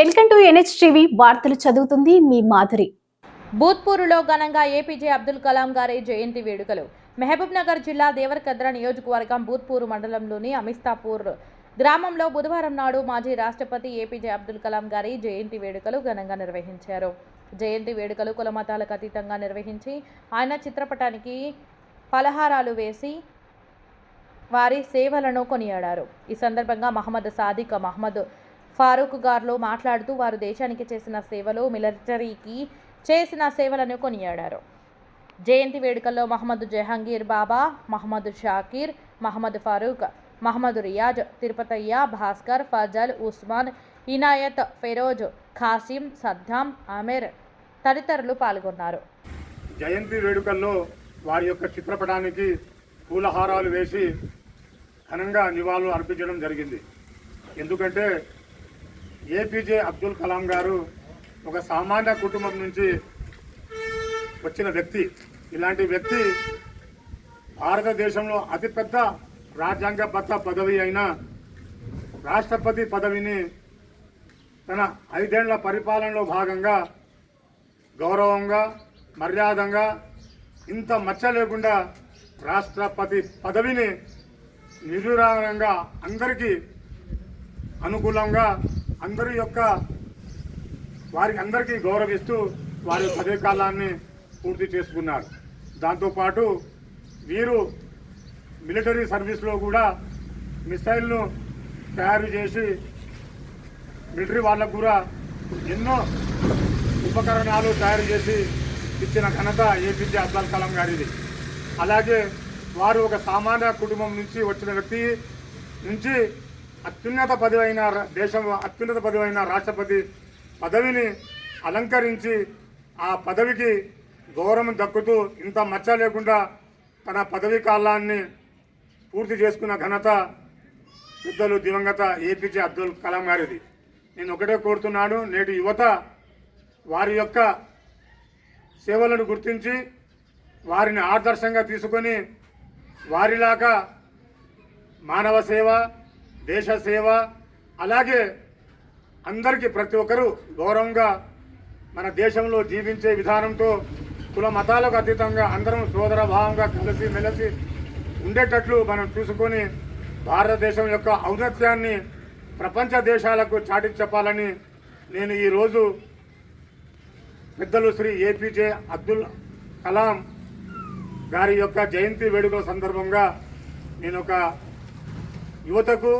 Welcome to NHTV వార్తలు చదువుతుంది మీ మాధురి. భూత్పూర్లో ఘనంగా ఏపీజే అబ్దుల్ కలాం గారి జయంతి వేడుకలు. మహబూబ్ నగర్ జిల్లా దేవరకద్ర నియోజకవర్గం భూత్పూర్ మండలంలోని అమిస్తాపూర్ గ్రామంలో బుధవారం నాడు మాజీ రాష్ట్రపతి ఏపీజే అబ్దుల్ కలాం గారి జయంతి వేడుకలు ఘనంగా నిర్వహించారు. జయంతి వేడుకలు కుల మతాలకు అతీతంగా నిర్వహించి ఆయన చిత్రపటానికి పలహారాలు వేసి వారి సేవలను కొనియాడారు. ఈ సందర్భంగా మహమ్మద్ సాదిక్ మహమ్మద్ ఫారూక్ గార్లో మాట్లాడుతూ వారు దేశానికి చేసిన సేవలు మిలిటరీకి చేసిన సేవలను కొనియాడారు. జయంతి వేడుకల్లో మహమ్మద్ జహాంగీర్ బాబా మహమ్మద్ షాకీర్ మహమ్మద్ ఫారూక్ మహమ్మద్ రియాజ్ తిరుపతయ్య భాస్కర్ ఫజల్ ఉస్మాన్ ఇనాయత్ ఫెరోజ్ ఖాసిం సద్దాం అమీర్ తదితరులు పాల్గొన్నారు. జయంతి వేడుకల్లో వారి యొక్క చిత్రపటానికి పూలహారాలు వేసి ఘనంగా నివాళులు అర్పించడం జరిగింది. ఎందుకంటే ఏపీజే అబ్దుల్ కలాం గారు ఒక సామాన్య కుటుంబం నుంచి వచ్చిన వ్యక్తి. ఇలాంటి వ్యక్తి భారతదేశంలో అతిపెద్ద రాజ్యాంగబద్ధ పదవి అయిన రాష్ట్రపతి పదవిని తన ఐదేళ్ళ పరిపాలనలో భాగంగా గౌరవంగా మర్యాదంగా ఇంత మచ్చ లేకుండా రాష్ట్రపతి పదవిని నిరురాగంగా అందరికీ అనుకూలంగా అందరి యొక్క వారికి అందరికీ గౌరవిస్తూ వారి పదవి కాలాన్ని పూర్తి చేసుకున్నారు. దాంతోపాటు వీరు మిలిటరీ సర్వీస్లో కూడా మిసైల్ను తయారు చేసి మిలిటరీ వాళ్ళకు కూడా ఎన్నో ఉపకరణాలు తయారు చేసి ఇచ్చిన ఘనత ఏపీజే అబ్దుల్ కలాం గారిది. అలాగే వారు ఒక సామాన్య కుటుంబం నుంచి వచ్చిన వ్యక్తి నుంచి అత్యున్నత పదవి దేశం అత్యున్నత పదవి రాష్ట్రపతి పదవిని అలంకరించి ఆ పదవికి గౌరవం దక్కుతూ ఇంత మచ్చ లేకుండా తన పదవి కాలాన్ని పూర్తి చేసుకున్న ఘనత పెద్దలు దివంగత ఏపీజే అబ్దుల్ కలాం గారిది. నేను ఒకటే కోరుతున్నాను నేటి యువత వారి యొక్క సేవలను గుర్తించి వారిని ఆదర్శంగా తీసుకొని వారిలాగా మానవ సేవ దేశ సేవ అలాగే అందరికీ ప్రతి ఒక్కరూ గౌరవంగా మన దేశంలో జీవించే విధానంతో కుల మతాలకు అతీతంగా అందరం సోదర భావంగా కలిసి మెలిసి ఉండేటట్లు మనం చూసుకొని భారతదేశం యొక్క ఔన్నత్యాన్ని ప్రపంచ దేశాలకు చాటి చెప్పాలని నేను ఈరోజు పెద్దలు శ్రీ ఏపీజే అబ్దుల్ కలాం గారి యొక్క జయంతి వేడుకల సందర్భంగా నేను ఒక యువతకు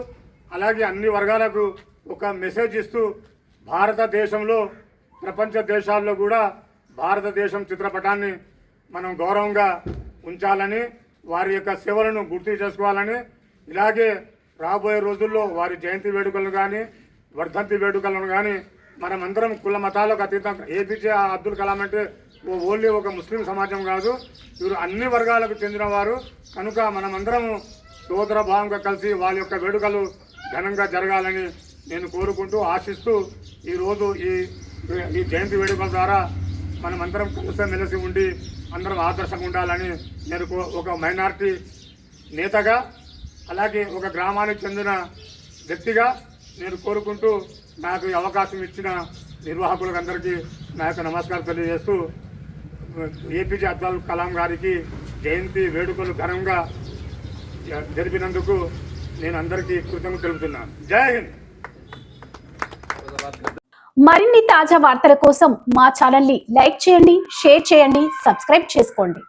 అలాగే అన్ని వర్గాలకు ఒక మెసేజ్ ఇస్తూ భారతదేశంలో ప్రపంచ దేశాల్లో కూడా భారతదేశం చిత్రపటాన్ని మనం గౌరవంగా ఉంచాలని వారి యొక్క సేవలను గుర్తు చేసుకోవాలని ఇలాగే రాబోయే రోజుల్లో వారి జయంతి వేడుకలను కానీ వర్ధంతి వేడుకలను కానీ మనమందరం కుల మతాలకు అతీతం. ఏపీజే అబ్దుల్ కలాం అంటే ఓ ఓన్లీ ఒక ముస్లిం సమాజం కాదు. వీరు అన్ని వర్గాలకు చెందిన వారు కనుక మనమందరము సోదర భావంగా కలిసి వాళ్ళ యొక్క వేడుకలు ఘనంగా జరగాలని నేను కోరుకుంటూ ఆశిస్తూ ఈరోజు ఈ ఈ జయంతి వేడుకల ద్వారా మనమందరం కలిసిమెలిసి ఉండి అందరం ఆదర్శంగా ఉండాలని నేను కో- ఒక మైనారిటీ నేతగా అలాగే ఒక గ్రామానికి చెందిన వ్యక్తిగా నేను కోరుకుంటూ నాకు ఈ అవకాశం ఇచ్చిన నిర్వాహకులకు అందరికీ నా యొక్క నమస్కారం తెలియజేస్తూ ఏపీజే అబ్దుల్ కలాం గారికి జయంతి వేడుకలు ఘనంగా జ- జరిపినందుకు నేను అందరికీ కృతజ్ఞత తెలుపుతున్నాను. జై హింద్. మరిన్ని తాజా వార్తల కోసం మా ఛానల్ని లైక్ చేయండి షేర్ చేయండి సబ్స్క్రైబ్ చేసుకోండి.